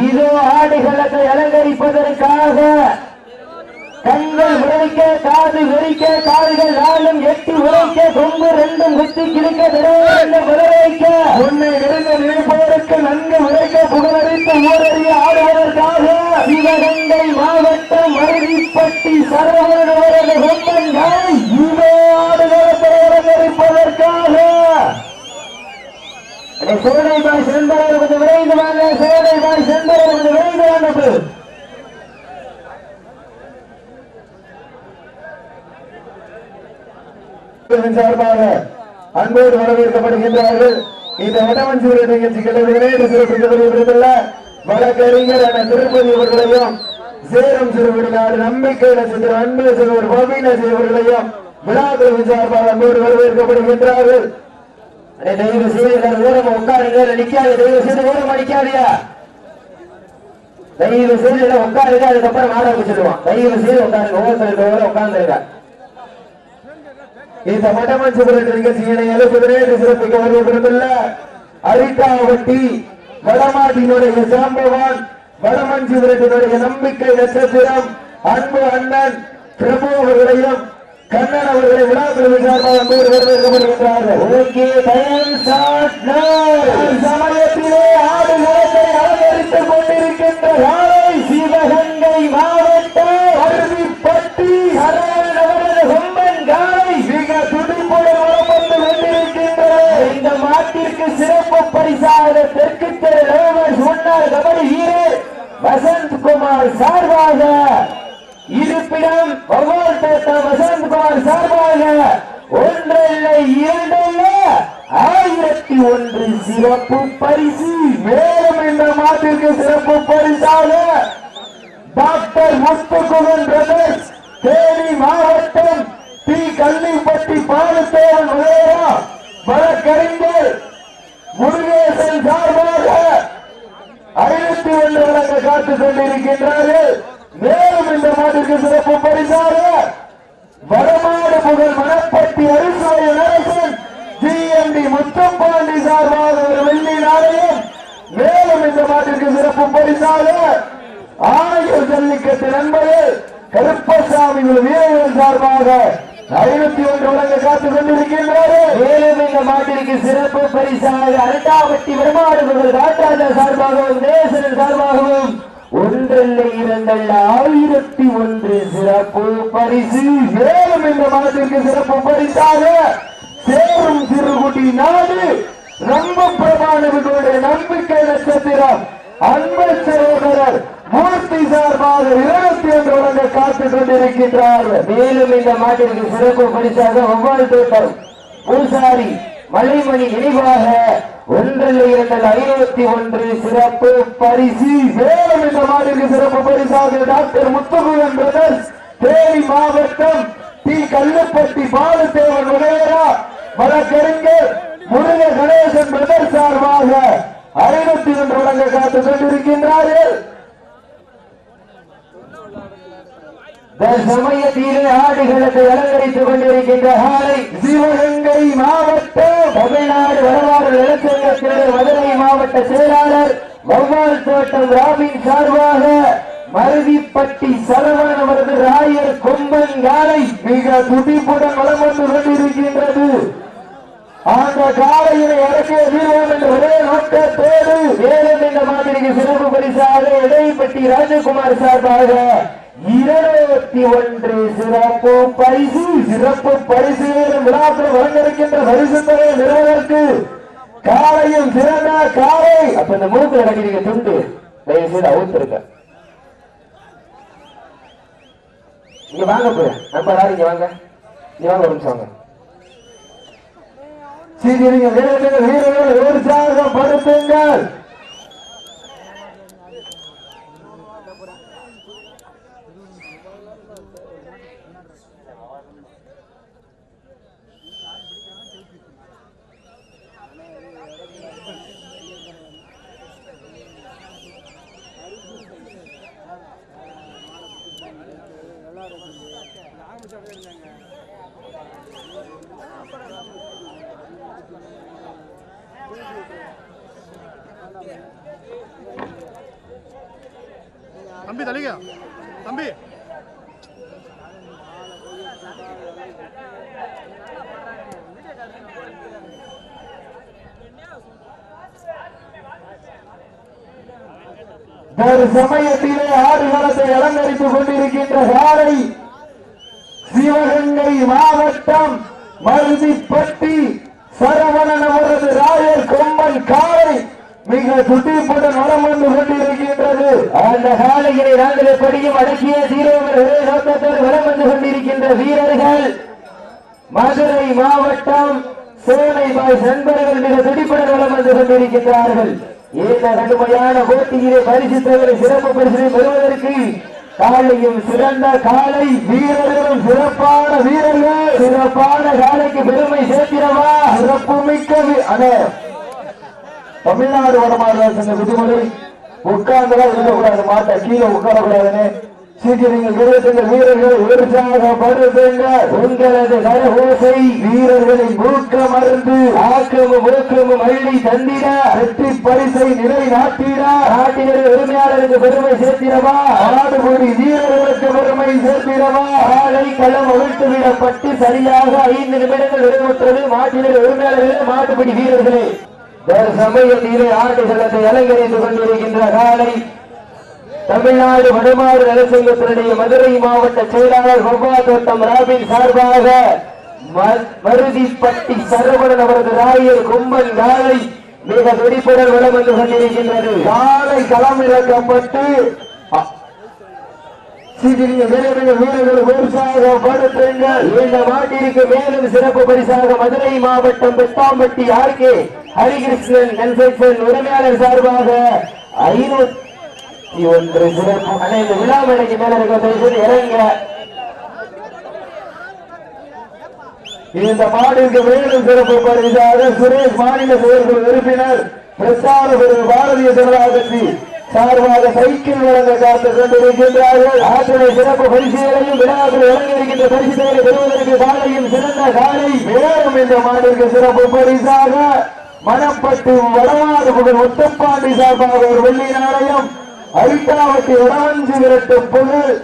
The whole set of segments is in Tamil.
இதோ ஆடுகளத்தை அலங்கரிப்பதற்காக கண்கள் உரைக்க காது வெறிக்க கால்கள் நாளும் எட்டு உரைக்க கொம்பு ரெண்டும் குத்தி கிழிக்க திரையில விளைவிக்க உன்னை நெருங்க நினைப்பதற்கு நன்கு உரைக்க புகழடித்து ஊரறிய ஆடுவதற்காக சிவகங்கை மாவட்டம் மருதிப்பட்டி சரவணவரது கொம்பன்கள். இவை அடே, பாய் செந்தரர் கொஞ்சம் விரைந்து வாங்க சோலை பாய் செந்தரர் கொஞ்சம் விரைந்து வாங்க சார்பாக அன்போடு வரவேற்கப்படுகின்றார்கள். இந்த நிகழ்ச்சிகளை வழக்கறிஞர் என திருப்பதி அவர்களையும் சிறுவர்களால் நம்பிக்கை நட்சத்திர அன்பு சிறுவர் பவின சிறுவர்களையும் விழாக்குழுவின் சார்பாக அன்போடு வரவேற்கப்படுகின்றார்கள். தயவு செய்து எல்லாரும் ஓரமா உட்காருங்க. நிக்காது தயவு செய்து ஓரமா நிக்காதியா தயவு செய்து எல்லாம் உட்காருங்க. அதுக்கப்புறம் ஆரம்பிச்சு சொல்லுவான். தயவு செய்து உட்காருங்க. ஓரத்தில் ஓரம் உட்கார்ந்துருங்க. இந்த மட்டமன் வடமஞ்சூர் நிகழ்ச்சியினை எழுப்புகிறேன் சிறப்பிக்க வருவதில்ல அரிக்காவட்டி வடமாட்டினுடைய சாம்பவான் வடமன் வடமஞ்சுவரத்தினுடைய நம்பிக்கை நட்சத்திரம் அன்பு அண்ணன் பிரபு அவர்களையும் கண்ணன் அவர்களை விழாக்குழுவின் சார்பாக அன்போடு வரவேற்கப்படுகின்றார்கள் ஓகே டைம் ஸ்டார்ட் சமயத்திலே ஆடு நிலத்தை அலங்கரித்துக் கொண்டிருக்கின்ற யாரை சிவகங்கை மாவட்டம் அருவிப்பட்டி சரவணவரது கொம்பன் காலை மிக துடிப்புடன் வலம் வந்து கொண்டிருக்கின்றது. இந்த மாட்டிற்கு சிறப்பு பரிசாக தெற்கு தெரு முன்னாள் கபடி வீரர் வசந்த் குமார் சார்பாக. இருப்பிடம் பகவான் தாத்தா வசந்த் குமார் சார்பாக ஒன்றல்ல இரண்டல்ல ஆயிரத்தி ஒன்று சிறப்பு பரிசு. மேலும் இந்த மாட்டிற்கு சிறப்பு பரிசாக டாக்டர் முத்துக்குமன் பிரதர்ஸ் தேனி மாவட்டம் டி. கல்லிப்பட்டி பாலத்தேவன் வகையா வழக்கறிஞர் முருகேசன் சார்பாக ஐநூத்தி ஒன்று வழங்க காத்துக் கொண்டிருக்கின்றார்கள். மேலும் இந்த மாட்டிற்கு சிறப்பு பரிசாக வடமாடு புகழ் Manappatti G M T Muthapandi சார்பாக ஒரு வெள்ளி நாளையும் மேலும் இந்த மாட்டிற்கு சிறப்பு பரிசாக ஆயுள் ஜல்லிக்கட்டு நண்பர்கள் கருப்பசாமி வீரர்கள் சார்பாக ஐநூத்தி ஒன்று வழங்க காத்துக் கொண்டிருக்கின்றார்கள் மேலும் இந்த மாட்டிற்கு சிறப்பு பரிசாக அரட்டாவட்டி விடமாடுபவர்கள் ராஜராஜா சார்பாகவும் நேசன் சார்பாகவும் ஒன்றல்ல இரண்டல்ல ஆயிரத்தி ஒன்று சிறப்பு பரிசு. மேலும் இந்த மாதத்திற்கு சிறப்பு பரிசாக சேரும் சிறுகுடி நாடு. ரொம்ப பிரமாணவர்களுடைய நம்பிக்கை நட்சத்திரம் அன்பு சகோதரர் மூர்த்தி சார்பாக இருபத்தி ஒன்று வழங்க காத்துக் கொண்டிருக்கின்றார். மேலும் இந்த மாட்டிற்கு சிறப்பு பரிசாக ஒவ்வொரு தோட்டம் பூசாரி மலைமணி நினைவாக ஒன்றல்ல இரண்டல்ல ஐநூத்தி ஒன்று சிறப்பு பரிசு. மேலும் இந்த மாதத்திற்கு சிறப்பு பரிசாக டாக்டர் முத்துகுவன் பிரதர்ஸ் தேனி மாவட்டம் டி. கல்லுப்பட்டி பாலதேவன் வகையரா வழக்கறிஞர் முருக கணேசன் பிரதர் சார்பாக ஐநூத்தி ஒன்று வழங்க காத்துக் கொண்டிருக்கின்றார்கள். சமயத்திலே ஆடுகளுக்கு அலங்கரித்துக் கொண்டிருக்கின்ற ஆலை சிவகங்கை மாவட்ட தமிழ்நாடு வரலாறு நலச்சங்கத்தினர் மதுரை மாவட்ட செயலாளர் வவ்வால் தோட்டம் ராமின் சார்பாக மருதிப்பட்டி சரவணன் அவரது ராயர் கொம்பன் காலை மிக துடிப்புடன் வளம் வந்து கொண்டிருக்கின்றது. அந்த காலையினை இறக்கிய வீரன் என்ற ஒரே நோக்கத்தோடு மேலும் என்ற மாதிரிக்கு சிறப்பு பரிசாக இடைப்பட்டி ராஜகுமார் சார்பாக இருபத்தி ஒன்று சிறப்பு பரிசு சிறப்பு பரிசு விழாக்கள் வழங்கிருக்கின்ற பரிசு தொகையை நிறுவனருக்கு காலையும் சிறந்த காலை அப்ப இந்த மூக்குல கட்டிருக்க துண்டு தயவு செய்து அவுத்துருங்க இங்க வாங்க போய் நம்ம எல்லாரும் இங்க வாங்க இங்க வாங்க ஒரு நிமிஷம் வாங்க சீக்கிரம் வீரர்கள் வீரர்கள் உற்சாகப்படுத்துங்கள் படுத்துங்கள் ஒரு சமயத்திலே ஆடுகளத்தை அலங்கரித்துக் கொண்டிருக்கின்ற காலை சிவகங்கை மாவட்டம் மருதிப்பட்டி சரவணன் அவரது ராயர் கொம்பன் காலை மிக துட்டிப்புடன் வளம் வந்து கொண்டிருக்கின்றது. அந்த காலைகளை நாங்கள் எப்படியும் அடக்கிய சீரோவர் ஒரே நோக்கத்தோடு வந்து கொண்டிருக்கின்ற வீரர்கள். மதுரை மாவட்டம் சோனை பாய் நண்பர்கள் மிக துடிப்புடன் வளம் வந்து கொண்டிருக்கின்றார்கள். இந்த கடுமையான போட்டியிலே பரிசுத்தவரை சிறப்பு பரிசினை பெறுவதற்கு காலையும் சிறந்த காலை வீரர்களும் சிறப்பான வீரர்கள் சிறப்பான காலைக்கு பெருமை சேர்க்கிறவா? சிறப்பு மிக்க வி- தமிழ்நாடு வடமாநில விதிமுறை உட்கார்ந்துலாம் இருக்கக்கூடாது மாட்ட கீழே உட்காரக்கூடாதுன்னு சீக்கிரம் வீரர்கள் உற்சாக உற்சாகப்படுத்துங்க உங்களது கரகோசை வீரர்களை ஊக்க மருந்து ஆக்கமும் ஊக்கமும் அள்ளி தந்திட வெற்றி பரிசை நிலை நாட்டிட நாட்டினர் உரிமையாளருக்கு பெருமை சேர்த்திடவா? ஆடுபடி வீரர்களுக்கு பெருமை சேர்த்திடவா? ஆலை களம் அவிழ்த்து விடப்பட்டு சரியாக ஐந்து நிமிடங்கள் நிறைவுற்றது மாட்டினர் உரிமையாளர்களே மாட்டுப்படி வீரர்களே. வேறு சமயத்திலே ஆட்டு சங்கத்தை அலங்கரித்துக் கொண்டிருக்கின்ற காலை தமிழ்நாடு வடமாறு நலசங்கத்தினுடைய மதுரை மாவட்ட செயலாளர் கொப்பா தோட்டம் ராபின் சார்பாக மருதிப்பட்டி சரவணன் அவரது ராயர் கொம்பன் காலை மிக வெடிப்புடன் வளம் வந்து கொண்டிருக்கின்றது. காலை களம் இறக்கப்பட்டு இந்த மாட்டிற்கு மேலும் சிறப்பு பரிசாக மதுரை மாவட்டம் பெத்தாம்பட்டி ஆர்கே ஹரிகிருஷ்ணன் கன்ஸ்ட்ரக்ஷன் உரிமையாளர் சார்பாக ஐநூத்தி ஒன்று சிறப்பு. ஆனா இந்த விழா மேடைக்கு மேல இருக்க தயவு இறங்க இந்த மாடிற்கு மேலும் சிறப்பு பரிசாக சுரேஷ் மாநில செயற்குழு உறுப்பினர் பிரச்சார பிரிவு பாரதிய ஜனதா கட்சி சார்பாக சைக்கிள் வழங்க காத்துக் கொண்டிருக்கின்றார்கள். ஆற்றலை சிறப்பு பரிசுகளையும் விழாவில் வழங்க இருக்கின்ற பரிசுகளை பெறுவதற்கு காலையும் சிறந்த காலை மேலும் இந்த மாநில சிறப்பு பரிசாக மணப்பட்டு வடமாறு புகழ் ஒட்டப்பாண்டி சார்பாக ஒரு வெள்ளி நாணயம் அரிட்டாவட்டி வடவஞ்சி விரட்டும் புகழ்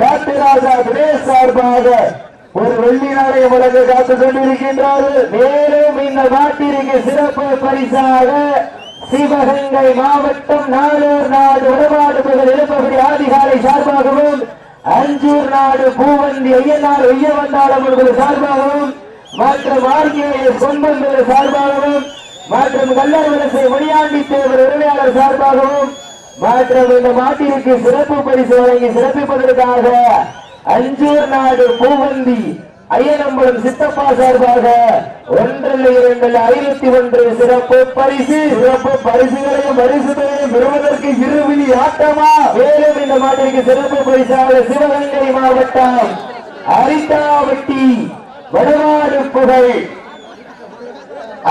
காட்டிராஜா தினேஷ் சார்பாக ஒரு வெள்ளி நாணயம் வழங்க காத்து கொண்டிருக்கின்றார்கள். மேலும் இந்த மாட்டிற்கு சிறப்பு பரிசாக சிவகங்கை மாவட்டம் நாளூர் நாடு வடமாடு புகழ் எழுப்பபடி ஆதிகாலை சார்பாகவும் அஞ்சூர் நாடு பூவந்தி ஐயனார் ஐயவந்தாளம் அவர்கள் சார்பாகவும் மற்றும் ஆர்கேஎஸ் கொன்பந்தர் சார்பாகவும் மற்றும் கல்லர் வலசை மணியாண்டி தேவர் உரிமையாளர் சார்பாகவும் மாற்றம் இந்த மாட்டிற்கு சிறப்பு பரிசு வழங்கி சிறப்பிப்பதற்காக அஞ்சூர் நாடு பூவந்தி ஐயனம்பலம் சித்தப்பா சார்பாக ஒன்றில் இரண்டில் ஐநூத்தி ஒன்று சிறப்பு பரிசு. சிறப்பு பரிசுகளையும் பரிசுகளையும் பெறுவதற்கு இருவிழி ஆட்டமா? மேலும் இந்த மாட்டிற்கு சிறப்பு பரிசாக சிவகங்கை மாவட்டம் அரிட்டாவட்டி வடநாடு புகழ்.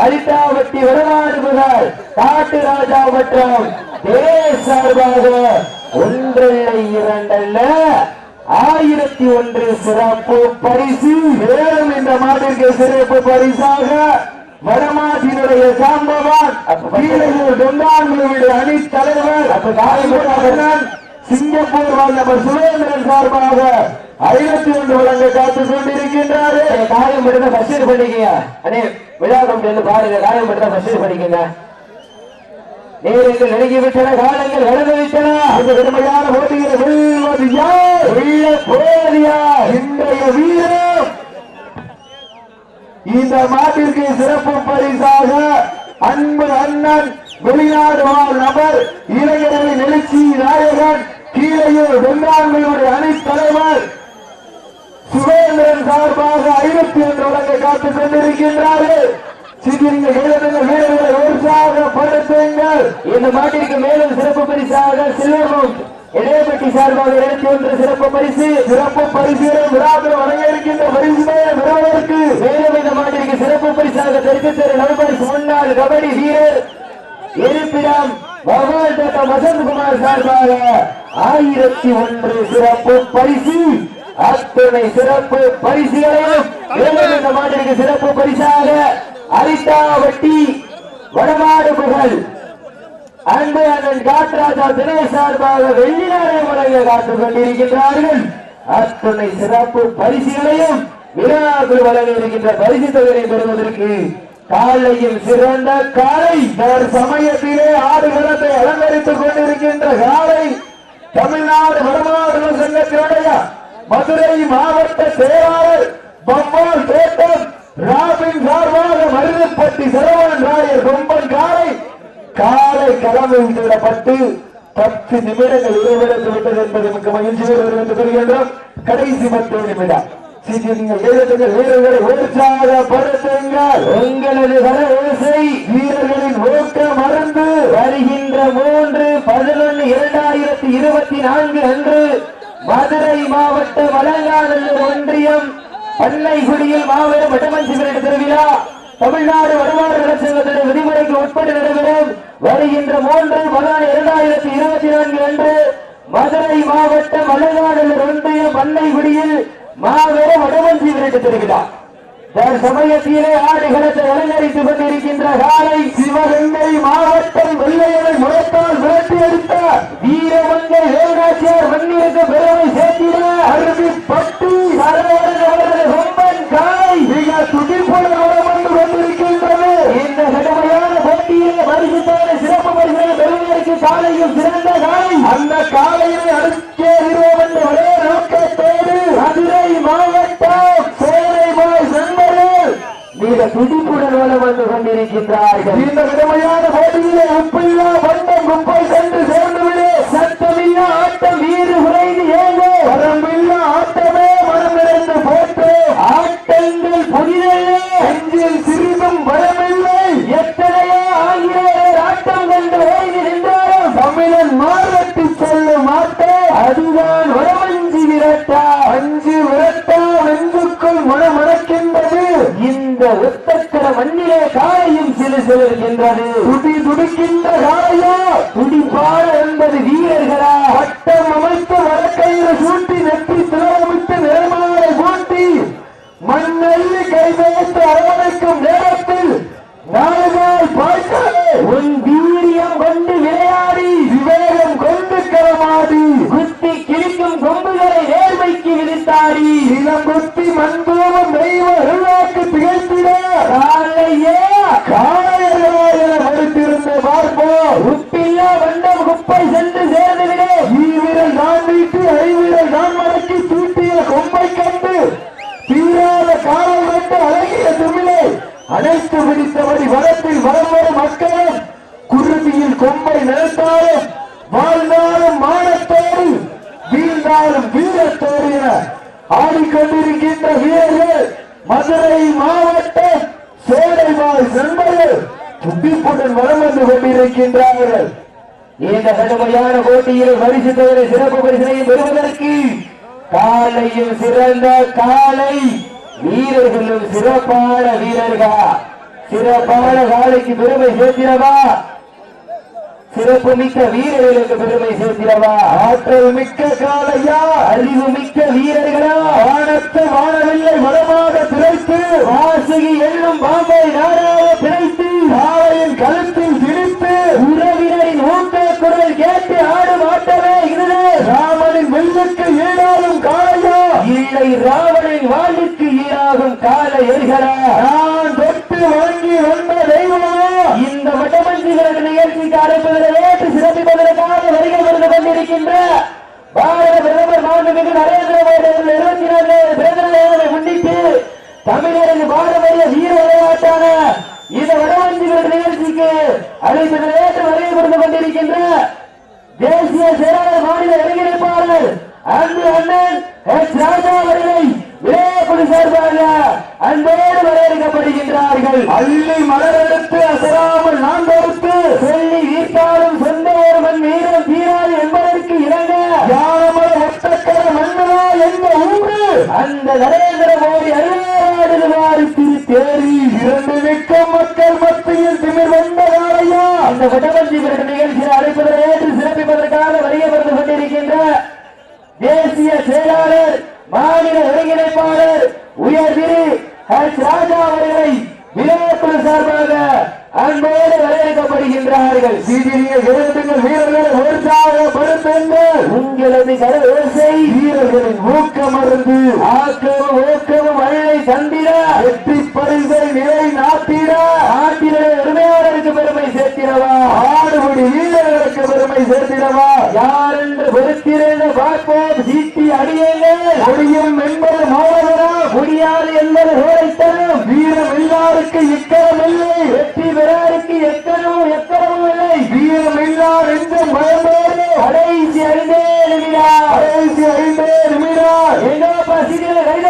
அரிட்டாவட்டி வடநாடு புகழ் காட்டு ராஜா மற்றும் சார்பாக ஒன்றில்லை இரண்டல்ல. ஆயிரத்தி ஒன்று சிறப்பு பரிசு. மேலும் இந்த மாட்டிற்கு சிறப்பு பரிசாக வடமாட்டினுடைய சாம்பவான் கீழையூர் தொண்டாங்குழுவுடைய அணி தலைவர் சிங்கப்பூர் வல்லவர் சுரேந்திரன் சார்பாக ஐநூத்தி ஒன்று வழங்க காத்துக் கொண்டிருக்கின்றாரே. காயம் மட்டும் ஃபர்ஸ்ட் எய்ட் பண்ணிக்கங்க அண்ணே விழா வந்து பாருங்க. காயம் மட்டும் ஃபர்ஸ்ட் எய்ட் பண்ணிக்கங்க நேரங்கள் நெருங்கி விட்டன காலங்கள் கடந்து விட்டன அந்த கடுமையான போட்டியில் உள்ள போவது யார் இன்றைய வீரம் இந்த மாட்டிற்கு சிறப்பு பரிசாக அன்பு அண்ணன் வெளிநாடு வாழ் நபர் இளைஞர்களின் எழுச்சி நாயகன் கீழையூர் வெங்கான்மையுடைய அணித் தலைவர் சார்பாக ஐநூத்தி ஒன்று வழங்க காத்துக் கொண்டிருக்கின்றார்கள். சீக்கிரங்கள் வீரர்கள் வீரர்களை உற்சாகப்படுத்துங்கள். இந்த மாட்டிற்கு மேலும் சிறப்பு பரிசாக சில்வர் மவுண்ட் இடையப்பட்டி சார்பாக இருபத்தி ஒன்று சிறப்பு பரிசு. சிறப்பு பரிசுகளை விழாவில் வழங்க இருக்கின்ற பரிசுகளை பெறுவதற்கு மேலும் இந்த மாட்டிற்கு சிறப்பு பரிசாக தெற்கு தெரு நல்பரிசு முன்னாள் கபடி வீரர் இருப்பிடம் பகவான் தோட்டம் வசந்தகுமார் சார்பாக ஆயிரத்தி ஒன்று சிறப்பு பரிசு. சிறப்பு பரிசுகளையும் இந்த மாட்டிற்கு சிறப்பு பரிசாக அரிட்டாவட்டி வடமாடு புகழ். அன்பு அண்ணன் காட்ராஜா தினேஷ் சார்பாக வெள்ளி நாணயம் வழங்க காத்துக் கொண்டிருக்கின்றார்கள். அத்துணை சிறப்பு பரிசுகளையும் விழாக்குள் வழங்க இருக்கின்ற பரிசு தொகையை பெறுவதற்கு காலையில் சிறந்த காலை ஒரு சமயத்திலே ஆடுகளத்தை அலங்கரித்துக் கொண்டிருக்கின்ற காலை தமிழ்நாடு வடமாடு சங்கத்தினுடைய மதுரை மாவட்ட செயலாளர் பம்பால் தோட்டம். ராபின் சார்பாக மருதப்பட்டி சரவணன் ராயர் கொம்பன் காலை காலை களமில் விடப்பட்டு பத்து நிமிடங்கள் இடைவெளித்து விட்டது என்பது மிக மகிழ்ச்சியோடு தெரிவித்துக் கொள்கின்றோம் கடைசி பத்து நிமிடம். வீரர்கள் உங்களது வீரர்களின் ஊக்க மறந்து வருகின்ற மூன்று பதினொன்று இரண்டாயிரத்தி இருபத்தி நான்கு அன்று மதுரை மாவட்ட வலங்காநல்லூர் ஒன்றியம் பண்ணைக்குடியில் மாபெரும் வடமஞ்சி விரட்டு திருவிழா. தமிழ்நாடு வருமான நலச்சங்கத்தின் விதிமுறைக்கு உட்பட்டு நடைபெறும். வருகின்ற மூன்று பதினாறு இரண்டாயிரத்தி இருபத்தி நான்கு அன்று மதுரை மாவட்டம் வலங்காநல்லூர் ஒன்றிய பண்ணைகுடியில் மாபெரும் வடமஞ்சி விரட்டு திருவிழா. சமயத்திலே ஆடுகளத்தை அலங்கரித்துக் கொண்டிருக்கின்ற காலை சிவகங்கை மாவட்டம் வெள்ளையனை முகத்தால் விரட்டி அடித்த வீரமங்கை வேலுநாச்சியார் மண்ணிற்கு பெருமை சேர்த்திட அருவி பட்டி சரவணன் அவரது கொம்பன் காலை সুন্দরী போட்டியில் சிறப்பு பரிசனையும் பெறுவதற்கு காலையும் சிறந்த காலை வீரர்களும் சிறப்பான வீரர்களா? சிறப்பான காலைக்கு பெருமை சேர்த்திடவா சிறப்பு மிக்க வீரர்களுக்கு பெருமை சேர்த்திடவா ஆற்றல் மிக்க காலையா அறிவு மிக்க வீரர்களா? வானத்து வானவில்லை வளமாக பிழைத்து வாசுகி என்னும் பாம்பை நாடாக பிழைத்து காலையின் கழுத்தில் திணித்து உறவினரின் ஊட்ட குரல் கேட்டு ராமனின் வெள்ளுக்கு ஈடாலும் காளையா? இல்லை ராவணின் வாழ்வுக்கு ஈடாகும் கால எரிகளா நான் தொட்டு வாங்கி வந்த தெய்வமா இந்த வட்டமஞ்சிகளது நிகழ்ச்சிக்கு அழைப்பதில் ஏற்று சிறப்பிப்பதற்காக வருகை வந்து கொண்டிருக்கின்ற பாரத பிரதமர் மாண்புமிகு நரேந்திர மோடி அவர்கள் இருபத்தி நான்காவது பிறந்த நாளை முன்னிட்டு தமிழரின் பாரம்பரிய வீர விளையாட்டான இந்த வடமஞ்சிகளது நிகழ்ச்சிக்கு அழைப்பதில் ஏற்று வருகை வந்து கொண்டிருக்கின்ற தேசிய செயலாளர் மாநில ஒருங்கிணைப்பாளர் அன்பு அண்ணன் எஸ் ராஜா அவர்களை விளையாட்டு சார்பாக அன்போடு வரவேற்கப்படுகின்றார்கள் அள்ளி மலரெடுத்து அசராமல் நான் கொடுத்து சொல்லி வீட்டாலும் சொந்த ஒரு மண் வீரம் தீராது என்பதற்கு இணங்க யாமல் ஒட்டக்கர மன்னனா என்ற ஊரு அந்த நரேந்திர மோடி அருளாடுவாறு திருத்தேரி இரண்டு மிக்க மக்கள் மத்தியில் திமிர் வந்ததாரையா அந்த வடமஞ்சி விரட்டு நிகழ்ச்சியில் அழைப்பதை ஏற்று சிறப்பிப்பதற்காக வருகை கொண்டிருக்கின்ற தேசிய செயலாளர் மாநில ஒருங்கிணைப்பாளர் உயர்திரு திரு ராஜா அவர்களை விளையாட்டு சார்பாக அன்போடு வரவேற்கப்படுகின்றார்கள். சீரிய எழுதுங்கள் உற்சாகப்படுத்துங்கள் உங்களது கரவோசை வீரர்களின் ஊக்கமருந்து ஆக்கமும் ஊக்கமும் அள்ளை தந்திட வெற்றி பரிசை நிலை நாட்டிட ஆட்டிலே உரிமையாளருக்கு பெருமை சேர்த்திடவா? ஆடுபடி வீரர்களுக்கு பெருமை சேர்த்திடவா? யார் என்று பொறுத்திருந்து பார்ப்போம். சீட்டி அடியுங்கள் முடியும் என்பது மோதனம் முடியாது என்பது வீரம் எல்லாருக்கு இக்கரம் இல்லை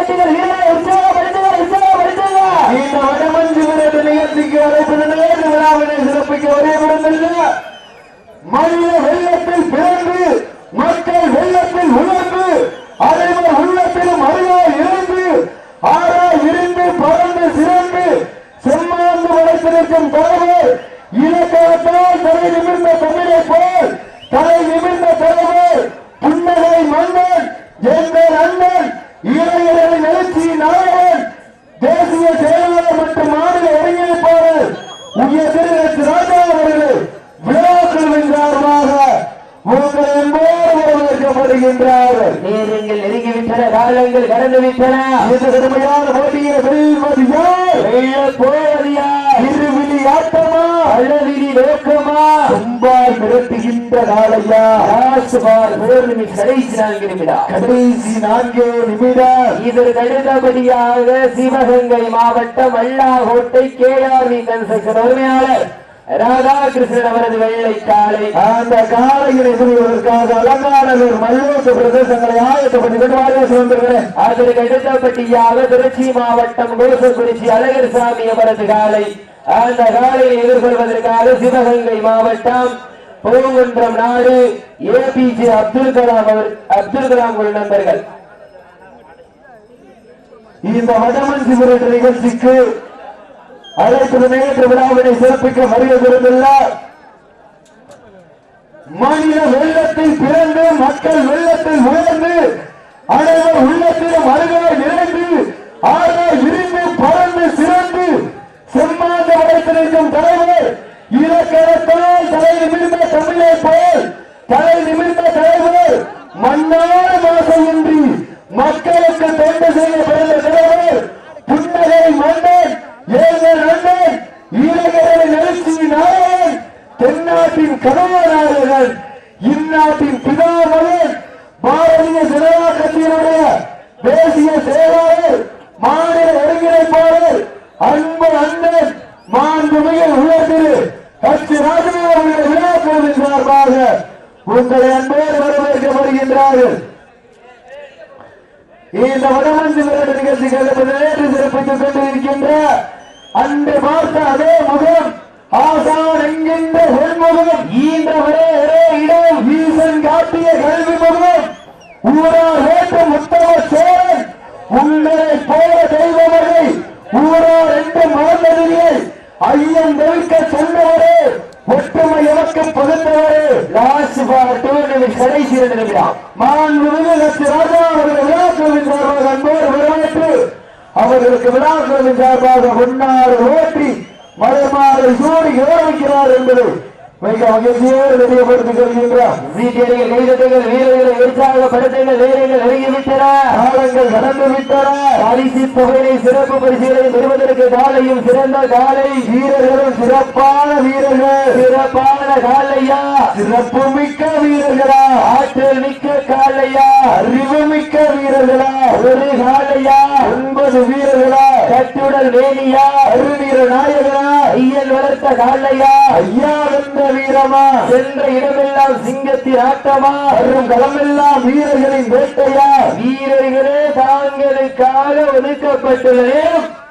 பசிகள் கைதட்டுகள் வீரனை உற்சாகப்படுத்துங்கள் இந்த வடமஞ்சு விரட்டு நிகழ்ச்சிக்கு அழைப்பது விழாவினை சிறப்பிக்க ஒரே மனித வெள்ளத்தில் பிறந்து மக்கள் வெள்ளத்தில் உணர்ந்து அனைவர் உள்ளத்திலும் அறிவால் இருந்து ஆறாய் இருந்து பறந்து சிறந்து செம்மாந்து வளர்த்திருக்கும் தலைவர் இலக்கணத்தால் தலை நிமிர்ந்த தமிழை போல் தலை நிமிர்ந்த தலைவர் புன்னகை மன்னன் எங்கள் அண்ணன் இளைஞர்களின் எழுச்சி நாயகன் தேசிய செயலாளர் மற்றும் மாநில ஒருங்கிணைப்பாளர் உயர் திரு ராஜா அவர்கள் விழாக்கள் வென்றார்மாக உங்கள் என்போடு வரவேற்கப்படுகின்றார்கள் நேரங்கள் நெருங்கிவிட்டன காலங்கள் கடந்து விட்டன இந்த கடுமையான போட்டியை வெல்வது யார் வெள்ள போவது யார் இருவிழி ஆட்டமா அல்லவிதி நோக்கமா தும்பால் மிரட்டுகின்ற காலையா ராசுபார் பௌர்ணமி கடைசி நான்கு நிமிடம். கடைசி நான்கே நிமிடம். இதற்கு அடுத்தபடியாக சிவகங்கை மாவட்டம் வல்லாகோட்டை கேஆர்வி கன்ஸ்ட்ரக்ஷன் உரிமையாளர் ராதாகிருஷ்ணன் அவரது வெள்ளை காலை. அந்த காலையில் எதிர்வதற்காக அலங்காநகர் மல்லோட்டு பிரதேசங்களை ஆயத்தப்பட்டு அதற்கு அடுத்தபடியாக திருச்சி மாவட்டம் கோசக்குறிச்சி அழகர் சாமி அவரது காலை. அந்த காலையை எதிர்கொள்வதற்காக சிவகங்கை மாவட்டம் பூங்குன்றம் நாடு ஏபிஜே அப்துல் கலாம் அவர் அப்துல் கலாம் குழு நண்பர்கள். இந்த வடமன் விரட்டு நிகழ்ச்சிக்கு அழைப்பது நேற்று விழாவினை சிறப்பிக்க வருகிறதில்ல மாநில வெள்ளத்தில் பிறந்து மக்கள் வெள்ளத்தில் உயர்ந்து அனைவர் உள்ளத்திலும் அருகே நிறைந்து ஆறாய் இருந்து பறந்து சிறந்து செம்மாந்த வளர்த்திருக்கும் தலைவர் இலக்கணத்தால் தலை நிமிர்ந்த தமிழை போல் தலை நிமிர்ந்த தலைவர் மண்ணான மாசையின்றி மக்களுக்கு தொண்டு செய்ய பிறந்த தலைவர் புன்னகை மன்னன் ஏழர் அண்ணன் இளைஞர்களின் எழுச்சி நாயகன் தென்னாட்டின் கணவனாளர்கள் இந்நாட்டின் பிதாமகன் பாரதிய ஜனதா கட்சியினுடைய தேசிய செயலாளர் மாநில ஒருங்கிணைப்பாளர் அன்பு அண்ணன் மாண்புமிகு உயர்திரு கட்சி ராஜினாமா அவர்களுடைய விழாக்குழுவின் சார்பாக உங்களை அன்போடு வரவேற்கப்படுகின்றார்கள். இந்த வடமஞ்சி விரட்டு நிகழ்ச்சிகளுக்கு நேற்று சிறப்பித்துக் கொண்டிருக்கின்ற அன்று பார்த்த அதே முகம் ஆசான் என்கின்ற செல்முகம் ஈன்ற ஒரே ஒரே இடம் ஈசன் காட்டிய கல்வி முகம் ஊரார் வேற்று முத்தம சேரன் இரண்டு நிமிடம் மாண்புமிகு ராஜா அவர்கள் விழாக்களின் சார்பாக அன்போடு வரவேற்று அவர்களுக்கு விழாக்களின் சார்பாக முன்னாறு ஓட்டி மலைமாறு சூடி கௌரவிக்கிறார் என்பதை மிக மகிழ்ச்சியோடு தெரியப்படுத்திக் கொள்கின்றார். சீட்டியடிகள் கைதட்டுகள் வீரர்களை உற்சாகப்படுத்துங்கள் வீரர்கள் நெருங்கிவிட்டன காலங்கள் கடந்து விட்டன. பரிசு தொகையை சிறப்பு பரிசுகளை பெறுவதற்கு காலையும் சிறந்த காலை. வீரர்களும் சிறப்பான வீரர்கள். சிறப்பான காலையா? சிறப்பு மிக்க வீரர்களா? வீரர்களா? ஒரு காலையா? ஒன்பது வீரர்களா? கட்டுடல் வேலியா? அருவீர நாயகனா? ஐயன் வளர்த்த காலையா ஐயா வென்ற வீரமா? சென்ற இடமெல்லாம் சிங்கத்தின் ஆட்டமா? வரும் களமெல்லாம் வீரர்களின் வேட்டையா? வீரர்களே தாங்களுக்காக ஒதுக்கப்பட்டுள்ள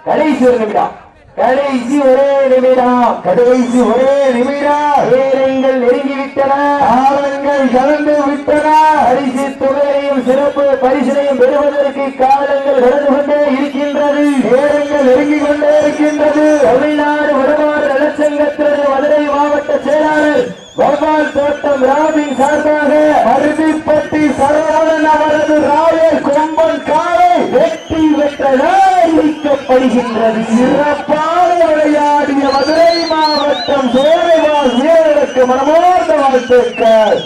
கடைசி நிமிடம். கடைசி ஒரே நிமிடம். கடைசி ஒரே நிமிடம். நேரங்கள் நெருங்கிவிட்டன. காலங்கள் கலந்து விட்டன. பரிசு தொகையையும் சிறப்பு பரிசினையும் பெறுவதற்கு காலங்கள் கடந்து கொண்டே இருக்கின்றது. நேரங்கள் நெருங்கிக் கொண்டே இருக்கின்றது. தமிழ்நாடு வருமான நலச்சங்கத்தினது மதுரை மாவட்ட செயலாளர் கோபால் தோட்டம் ராபின் சார்பாக அருவிப்பட்டி சரவணன் அவரது ராயல் கொம்பன் காலை வெற்றி வருகின்றது. அறிவிக்கப்படுகின்றது சிறப்பாக விளையாடிய மதுரை மாவட்டம் சோழைவால் வீரருக்கு மனமார்ந்த வாழ்த்துக்கள்.